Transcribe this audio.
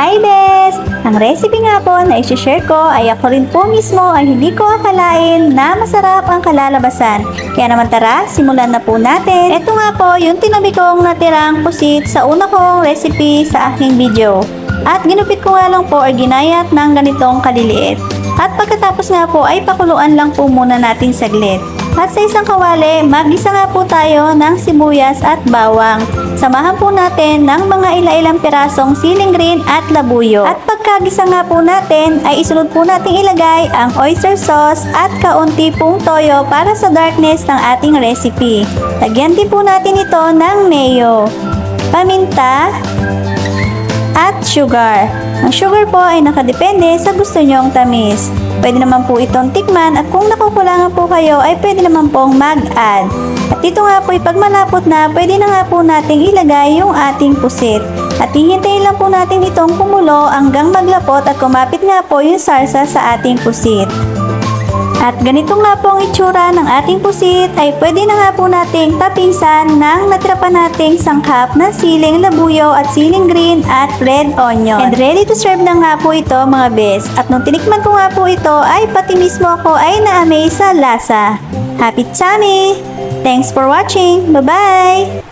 Hi Bes! Ang recipe nga po na isi-share ko ay ako rin po mismo ay hindi ko akalain na masarap ang kalalabasan. Kaya naman tara, simulan na po natin. Ito nga po yung tinabi kong natirang pusit sa una kong recipe sa aking video. At ginupit ko nga lang po or ginayat ng ganitong kaliliit. At pagkatapos nga po ay pakuluan lang po muna natin saglit. At sa isang kawali, magisa nga po tayo ng sibuyas at bawang. Samahan po natin ng mga ila-ilang pirasong siling green at labuyo. At pagkagisa nga po natin, ay isunod po nating ilagay ang oyster sauce at kaunti pong toyo para sa darkness ng ating recipe. Lagyan din po natin ito ng mayo, paminta, at sugar. Ang sugar po ay nakadepende sa gusto nyong tamis. Pwede naman po itong tikman at kung nakukulangan po kayo ay pwede naman pong mag-add. At dito nga po pag malapot na, pwede na nga po nating ilagay yung ating pusit. At hihintayin lang po natin itong kumulo hanggang maglapot at kumapit nga po yung sarsa sa ating pusit. At ganito nga po ang itsura ng ating pusit ay pwede na nga po nating tapisan ng natira pa nating sangkap na siling labuyo at siling green at red onion. And ready to serve na nga po ito mga bes. At nung tinikman ko nga po ito ay pati mismo ako ay na-amaze sa lasa. Happy tummy! Thanks for watching! Bye-bye!